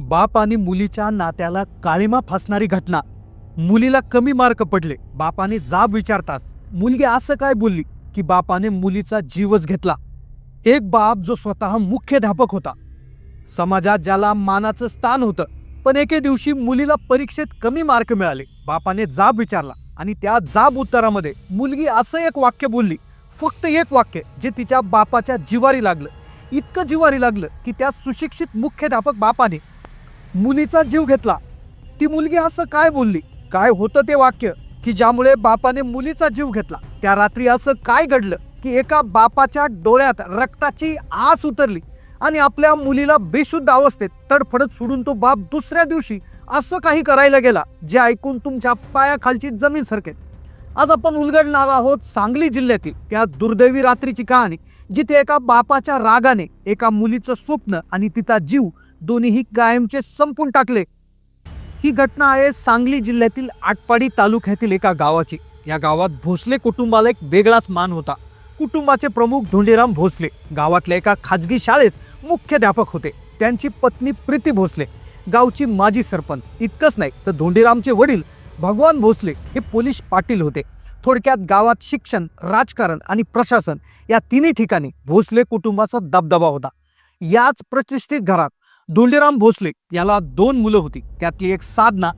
बाप आणि मुलीच्या नात्याला काळीमा फासणारी घटना. मुलीला कमी मार्क पडले. बापाने जाब विचारताच. मुलगी असं काय बोलली की बापाने मुलीचा जीवच घेतला? एक बाप जो स्वतः मुख्याध्यापक होता. समाजात ज्याला मानाचं स्थान होतं पण एके दिवशी मुलीला परीक्षेत कमी मार्क मिळाले. बापाने जाब विचारला आणि त्या जाब उत्तरामध्ये मुलगी असं एक वाक्य बोलली फक्त एक वाक्य जे तिच्या बापाच्या जिवारी लागलं. इतकं जिवारी लागलं की त्या सुशिक्षित मुख्याध्यापक बापाने मुलीचा जीव घेतला. ती मुलगी असं काय बोलली? काय होतं ते वाक्य? की ज्यामुळे बापाने मुलीचा जीव घेतला. त्या रात्री असं काय घडलं? की एका बापाच्या डोळ्यात रक्ताची आस उतरली आणि आपल्या मुलीला बेशुद्ध अवस्थेत तडफडत सोडून तो बाप दुसऱ्या दिवशी असं काही करायला गेला जे ऐकून तुमच्या पायाखालची जमीन सरकेल. आज आपण उलगडणार आहोत सांगली जिल्ह्यातील त्या दुर्दैवी रात्रीची कहाणी जिथे एका बापाच्या रागाने एका मुलीचं स्वप्न आणि तिचा जीव दोन्हीही कायमचे संपून टाकले. ही घटना आहे सांगली जिल्ह्यातील आटपाडी तालुक्यातील एका गावाची. या गावात भोसले कुटुंबाला एक वेगळाच मान होता. कुटुंबाचे प्रमुख धोंडीराम भोसले गावातल्या एका खाजगी शाळेत मुख्याध्यापक होते. त्यांची पत्नी प्रीती भोसले गावची माजी सरपंच. इतकंच नाही तर धोंडीरामचे वडील भगवान भोसले हे पोलीस पाटील होते. थोडक्यात गावात शिक्षण राजकारण आणि प्रशासन या तिन्ही ठिकाणी भोसले कुटुंबाचा दबदबा होता. याच प्रतिष्ठित घरात धोंडीराम भोसले याला दोन मुलं होती. त्यातली एक साधना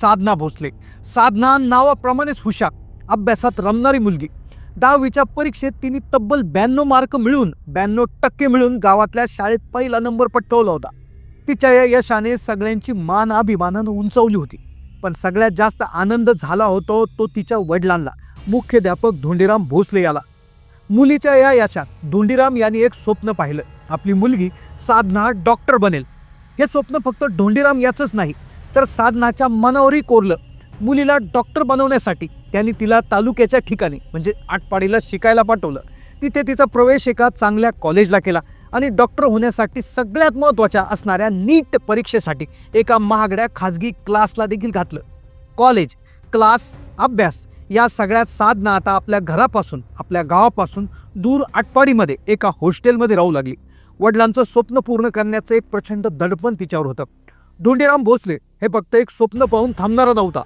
साधना भोसले. साधना नावाप्रमाणेच हुशार अभ्यासात रमणारी मुलगी. दहावीच्या परीक्षेत तिने तब्बल ब्याण्णव मार्क मिळून ब्याण्णव टक्के मिळून गावातल्या शाळेत पहिला नंबर पटकवला होता. तिच्या या यशाने सगळ्यांची मान अभिमानानं उंचावली होती. पण सगळ्यात जास्त आनंद झाला होतो तो तिच्या वडिलांना मुख्याध्यापक धोंडीराम भोसले याला. मुलीच्या या यशात धोंडीराम यांनी एक स्वप्न पाहिलं. आपली मुलगी साधना डॉक्टर बनेल. हे स्वप्न फक्त ढोंडीराम याचंच नाही तर साधनाच्या मनावरही कोरलं. मुलीला डॉक्टर बनवण्यासाठी त्यांनी तिला तालुक्याच्या ठिकाणी म्हणजे आटपाडीला शिकायला पाठवलं. तिथे तिचा प्रवेश एका चांगल्या कॉलेजला केला आणि डॉक्टर होण्यासाठी सगळ्यात महत्त्वाच्या असणाऱ्या नीट परीक्षेसाठी एका महागड्या खाजगी क्लासला देखील घातलं. कॉलेज क्लास अभ्यास या सगळ्यात साधना आता आपल्या घरापासून आपल्या गावापासून दूर आटपाडीमध्ये एका हॉस्टेलमध्ये राहू लागली. वडिलांचं स्वप्न पूर्ण करण्याचं एक प्रचंड दडपण तिच्यावर होतं. धोंडीराम भोसले हे फक्त एक स्वप्न पाहून थांबणारा नव्हता.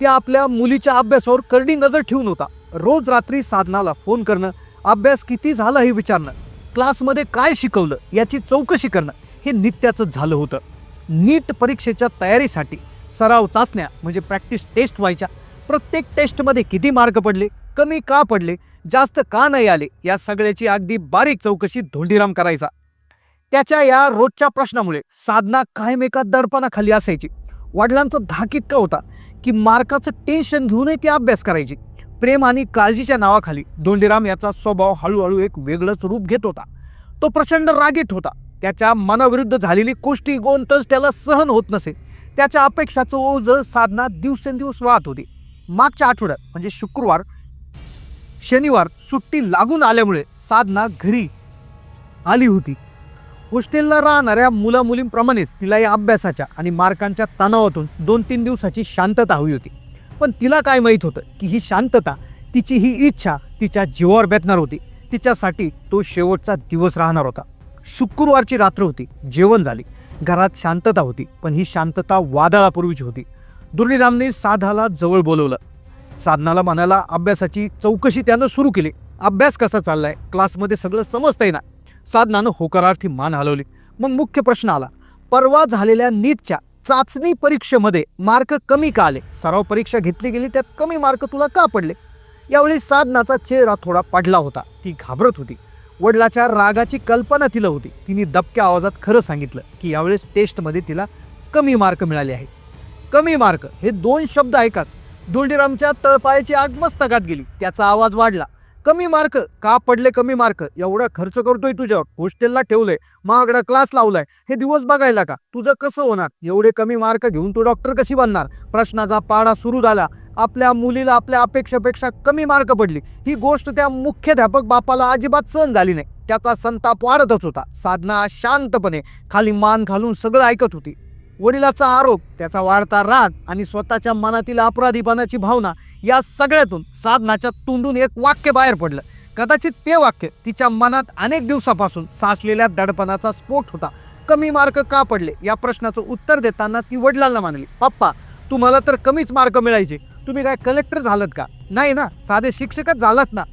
त्या आपल्या मुलीच्या अभ्यासावर करडी नजर ठेवून होता. रोज रात्री साधनाला फोन करणं अभ्यास किती झाला हे विचारणं क्लासमध्ये काय शिकवलं याची चौकशी करणं हे नित्याचं झालं होतं. नीट परीक्षेच्या तयारीसाठी सराव चाचण्या म्हणजे प्रॅक्टिस टेस्ट व्हायच्या प्रत्येक टेस्टमध्ये किती मार्क पडले कमी का पडले जास्त का नाही आले या सगळ्याची अगदी बारीक चौकशी धोंडीराम करायचा. त्याच्या या रोजच्या प्रश्नामुळे साधना कायम एका दडपणाखाली असायची. वडिलांचा धाक इतका होता की मार्काचं टेन्शन घेऊनही ती अभ्यास करायची. प्रेम आणि काळजीच्या नावाखाली धोंडीराम याचा स्वभाव हळूहळू एक वेगळंच रूप घेत होता. तो प्रचंड रागीत होता. त्याच्या मनाविरुद्ध झालेली गोष्टी गोंतच त्याला सहन होत नसे. त्याच्या अपेक्षाचं ओझ साधना दिवसेंदिवस वाहत होती. मागच्या आठवड्यात म्हणजे शुक्रवार शनिवार सुट्टी लागून आल्यामुळे साधना घरी आली होती. हॉस्टेलला राहणाऱ्या मुलामुलींप्रमाणेच तिला या अभ्यासाच्या आणि मार्कांच्या तणावातून दोन तीन दिवसाची शांतता हवी होती. पण तिला काय माहीत होतं की ही शांतता तिची ही इच्छा तिच्या जीवावर बेतणार होती. तिच्यासाठी तो शेवटचा दिवस राहणार होता. शुक्रवारची रात्र होती. जेवण झाली. घरात शांतता होती पण ही शांतता वादळापूर्वीची होती. दुर्निरामने साधाला जवळ बोलवलं साधनाला म्हणाला अभ्यासाची चौकशी त्यानं सुरू केली. अभ्यास कसा चाललाय? क्लासमध्ये सगळं समजतंय ना? साधनानं होकारार्थी मान हलवली. मग मुख्य प्रश्न आला. परवा झालेल्या नीटच्या चाचणी परीक्षेमध्ये मार्क कमी का आले? सराव परीक्षा घेतली गेली त्यात कमी मार्क तुला का पडले? यावेळी साधनाचा चेहरा थोडा पडला होता. ती घाबरत होती. वडिलाच्या रागाची कल्पना तिला होती. तिने दबक्या आवाजात खरं सांगितलं की यावेळेस टेस्टमध्ये तिला कमी मार्क मिळाले आहे कमी मार्क हे दोन शब्द ऐकाच. धोंडीरामच्या तळपायाची आग मस्तकात गेली. त्याचा आवाज वाढला. कमी मार्क का पडले कमी मार्क? एवढा खर्च करतोय तुझ्यावर. हॉस्टेलला ठेवलंय. महागडा क्लास लावलाय. हे दिवस बघायला का? तुझं कसं होणार? एवढे कमी मार्क घेऊन तू डॉक्टर कशी बनणार? प्रश्नाचा पाडा सुरू झाला. आपल्या मुलीला आपल्या अपेक्षेपेक्षा कमी मार्क पडली. ही गोष्ट त्या मुख्याध्यापक बापाला अजिबात सहन झाली नाही. त्याचा संताप वाढतच होता. साधना शांतपणे खाली मान घालून सगळं ऐकत होती. वडिलाचा आरोप त्याचा वाढता राग आणि स्वतःच्या मनातील अपराधीपणाची भावना या सगळ्यातून साधनाच्या तोंडून एक वाक्य बाहेर पडलं. कदाचित ते वाक्य तिच्या मनात अनेक दिवसापासून साचलेल्या दडपणाचा स्फोट होता. कमी मार्क का पडले? या प्रश्नाचं उत्तर देताना ती वडिलांना मानली. पप्पा तुम्हाला तर कमीच मार्क मिळायचे. तुम्ही काय कलेक्टर झालात का? नाही ना साधे शिक्षकच झालात ना.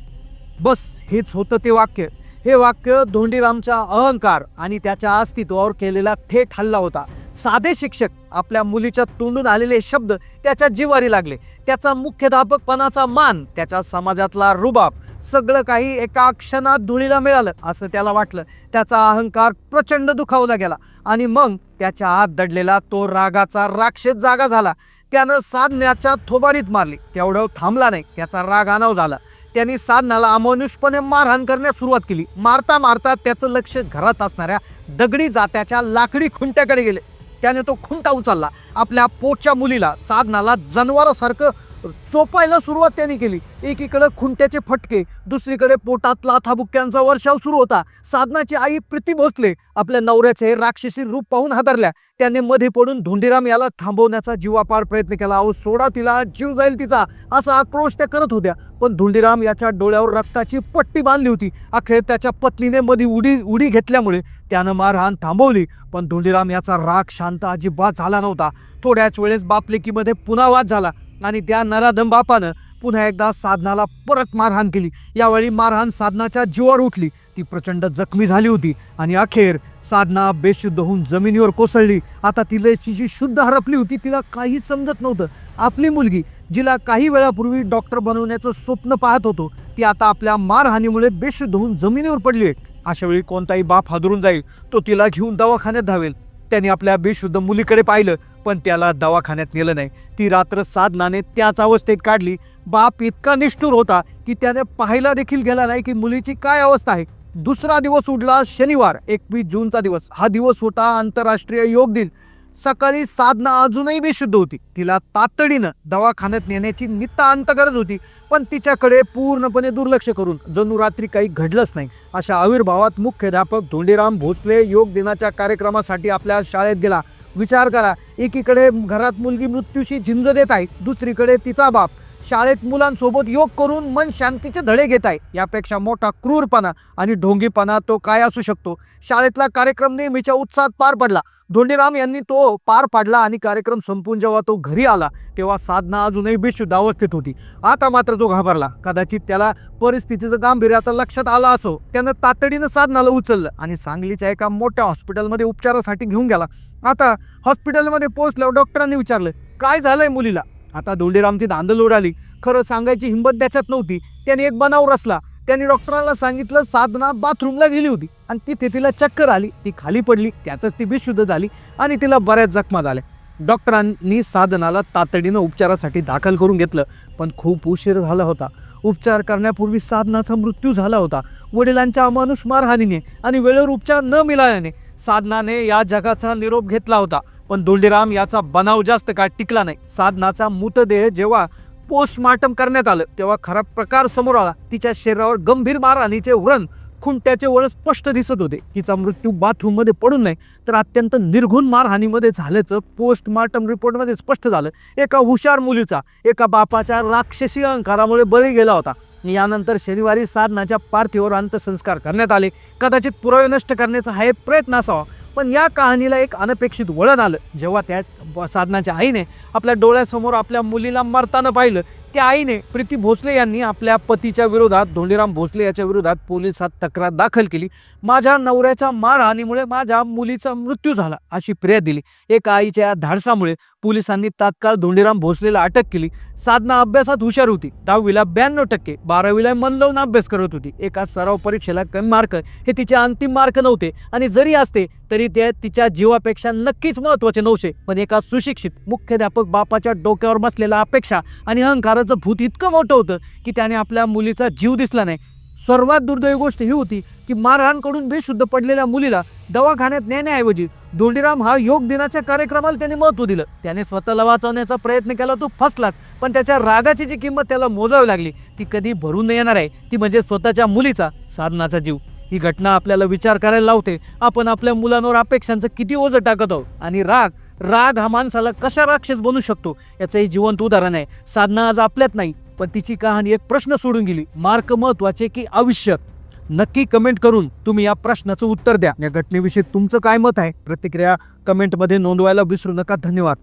बस हेच होतं ते वाक्य. हे वाक्य धोंडीरामचा अहंकार आणि त्याच्या अस्तित्वावर केलेला थेट हल्ला होता. साधे शिक्षक आपल्या मुलीच्या तोंडून आलेले शब्द त्याच्या जिवारी लागले. त्याचा मुख्याध्यापकपणाचा मान त्याच्या समाजातला रुबाब सगळं काही एका क्षणात धुळीला मिळालं असं त्याला वाटलं. त्याचा अहंकार प्रचंड दुखावला गेला आणि मग त्याच्या आत दडलेला तो रागाचा राक्षस जागा झाला. त्यानं साधण्याच्या थोबाडीत मारली. तेवढं थांबला नाही. त्याचा राग अनाव झाला. त्यांनी साधनाला अमानुषपणे मारहाण करण्यास सुरुवात केली. मारता मारता त्याचं लक्ष घरात असणाऱ्या दगडी जात्याच्या लाकडी खुंट्याकडे गेले. त्याने तो खुंटा उचलला. आपल्या पोटच्या मुलीला साधनाला जनावरासारखं चोपायला सुरुवात त्यांनी केली. एकीकडे खुंट्याचे फटके दुसरीकडे पोटात लाथाबुक्क्यांचा वर्षाव सुरू होता. साधनाची आई प्रीती भोसले आपल्या नवऱ्याचे हे राक्षसी रूप पाहून हादरल्या. त्याने मध्ये पडून धोंडीराम याला थांबवण्याचा जीवापार प्रयत्न केला. अहो सोडा तिला जीव जाईल तिचा असा आक्रोश त्या करत होत्या. पण धोंडीराम याच्या डोळ्यावर रक्ताची पट्टी बांधली होती. अखेर त्याच्या पत्नीने मध्ये उडी उडी घेतल्यामुळे त्यानं मारहाण थांबवली. पण धोंडीराम याचा राग शांत अजिबात झाला नव्हता. थोड्याच वेळेस बापलेकीमध्ये पुन्हा वाद झाला. आणि त्या नराधम बापानं पुन्हा एकदा साधनाला परत मारहाण केली. यावेळी मारहाण साधनाच्या जीवावर उठली. ती प्रचंड जखमी झाली होती आणि अखेर साधना बेशुद्ध होऊन जमिनीवर कोसळली. आता तिला तिची शुद्ध हरपली होती तिला काहीच समजत नव्हतं. आपली मुलगी जिला काही वेळापूर्वी डॉक्टर बनवण्याचं स्वप्न पाहत होतो ती आता आपल्या मारहाणीमुळे बेशुद्ध होऊन जमिनीवर पडली आहे. अशा वेळी कोणताही बाप हादरून जाईल तो तिला घेऊन दवाखान्यात धावेल. त्याने आपल्या बेशुद्ध मुलीकडे पाहिलं पण त्याला दवाखान्यात नेलं नाही. ती रात्र साधनाने त्याच अवस्थेत काढली. बाप इतका निष्ठूर होता की त्याने पाहायला देखील गेला नाही की मुलीची काय अवस्था आहे. दुसरा दिवस उडला शनिवार एकवीस जूनचा दिवस. हा दिवस होता आंतरराष्ट्रीय योग दिन. सकाळी साधना अजूनही बेशुद्ध होती. तिला तातडीनं दवाखान्यात नेण्याची नितांत गरज होती. पण तिच्याकडे पूर्णपणे दुर्लक्ष करून जणू रात्री काही घडलंच नाही अशा आविर्भावात मुख्याध्यापक धोंडीराम भोसले योग दिनाच्या कार्यक्रमासाठी आपल्या शाळेत गेला. विचार करा एकीकडे घरात मुलगी मृत्यूशी झिंज देत आहे दुसरीकडे तिचा बाप. शाळेत मुलांसोबत योग करून मन शांतीचे धडे घेत आहे. यापेक्षा मोठा क्रूरपणा आणि ढोंगीपणा तो काय असू शकतो? शाळेतला कार्यक्रम नेहमीच्या उत्साहात पार पडला. धोंडीराम यांनी तो पार पाडला आणि कार्यक्रम संपून जेव्हा तो घरी आला तेव्हा साधना अजूनही बेशुद्ध अवस्थेत होती. आता मात्र तो घाबरला. कदाचित त्याला परिस्थितीचं गांभीर्य आता लक्षात आलं असो. त्यानं तातडीनं साधनाला उचललं आणि सांगलीच्या एका मोठ्या हॉस्पिटलमध्ये उपचारासाठी घेऊन गेला. आता हॉस्पिटलमध्ये पोहोचल्यावर डॉक्टरांनी विचारलं काय झालंय मुलीला? आता धोंडीरामची धांदल उडाली. खरं सांगायची हिंमत त्याच्यात नव्हती. त्याने एक बनाव रचला. त्याने डॉक्टरांना सांगितलं साधना बाथरूमला गेली होती. आणि तिथे तिला चक्कर आली. ती खाली पडली. त्यातच ती बेशुद्ध झाली आणि तिला बऱ्याच जखमा झाल्या. डॉक्टरांनी साधनाला तातडीनं उपचारासाठी दाखल करून घेतलं. पण खूप उशीर झाला होता. उपचार करण्यापूर्वी साधनाचा मृत्यू झाला होता. वडिलांच्या अमानुष मारहाणीने आणि वेळेवर उपचार न मिळाल्याने साधनाने या जगाचा निरोप घेतला होता. पण दोल्डीराम याचा बनाव जास्त काळ टिकला नाही. साधनाचा मृतदेह जेव्हा पोस्टमार्टम करण्यात आलं तेव्हा खरा प्रकार समोर आला. तिच्या शरीरावर गंभीर मारहाणीचे व्रण खुंट्याचे वळ स्पष्ट दिसत होते. तिचा मृत्यू बाथरूममध्ये पडून नाही तर अत्यंत निर्घुण मारहाणीमध्ये झाल्याचं पोस्टमार्टम रिपोर्टमध्ये स्पष्ट झालं. एका हुशार मुलीचा एका बापाच्या राक्षसी अहंकारामुळे बळी गेला होता. यानंतर शनिवारी साधनाच्या पार्थिवावर अंत्यसंस्कार करण्यात आले. कदाचित पुरावे नष्ट करण्याचा हा एक प्रयत्न असावा. पण या कहाणीला एक अनपेक्षित वळण आलं. जेव्हा त्या ब- साधनाच्या आईने आपल्या डोळ्यासमोर आपल्या मुलीला मरताना पाहिलं त्या आईने प्रीती भोसले यांनी आपल्या पतीच्या विरोधात धोंडीराम भोसले याच्या विरोधात पोलिसात तक्रार दाखल केली. माझ्या नवऱ्याच्या मारहाणीमुळे माझ्या मुलीचा मृत्यू झाला अशी फिर्याद दिली. एका आईच्या धाडसामुळे पोलिसांनी तात्काळ धोंडीराम भोसलेला अटक केली. साधना अभ्यासात हुशार होती. दहावीला ब्याण्णव टक्के बारावीला मन लावून अभ्यास करत होती. एका सराव परीक्षेला कमी मार्क हे तिचे अंतिम मार्क नव्हते. आणि जरी असते तरी ते तिच्या जीवापेक्षा नक्कीच महत्त्वाचे नव्हते. पण एका सुशिक्षित मुख्याध्यापक बापाच्या डोक्यावर बसलेला अपेक्षा आणि अहंकार अहंकाराचं भूत इतकं मोठं होतं की त्याने आपल्या मुलीचा जीव दिसला नाही. सर्वात दुर्दैवी गोष्ट ही होती की मारहाणकडून बेशुद्ध पडलेल्या मुलीला दवाखान्यात नेण्याऐवजी दोंडीराम हा योग दिनाच्या कार्यक्रमाला त्याने महत्त्व दिलं. त्याने स्वतःला वाचवण्याचा प्रयत्न केला तो फसलाच पण त्याच्या रागाची जी किंमत त्याला मोजावी लागली ती कधी भरून न येणार आहे ती म्हणजे स्वतःच्या मुलीचा साधनाचा जीव. ही घटना आपल्याला विचार करायला लावते. आपण आपल्या मुलांवर अपेक्षांचं किती ओझं टाकत आहोत आणि राग राग हा माणसाला कशा राक्षस बनू शकतो? याचं हे जिवंत उदाहरण आहे. साधना आज आपल्यात नाही पण तिची कहाणी एक प्रश्न सोडून गेली. मार्क महत्त्वाचे की आवश्यक नक्की कमेंट करून तुम्ही या प्रश्नाचं उत्तर द्या. या घटनेविषयी तुमचं काय मत आहे? प्रतिक्रिया कमेंटमध्ये नोंदवायला विसरू नका. धन्यवाद.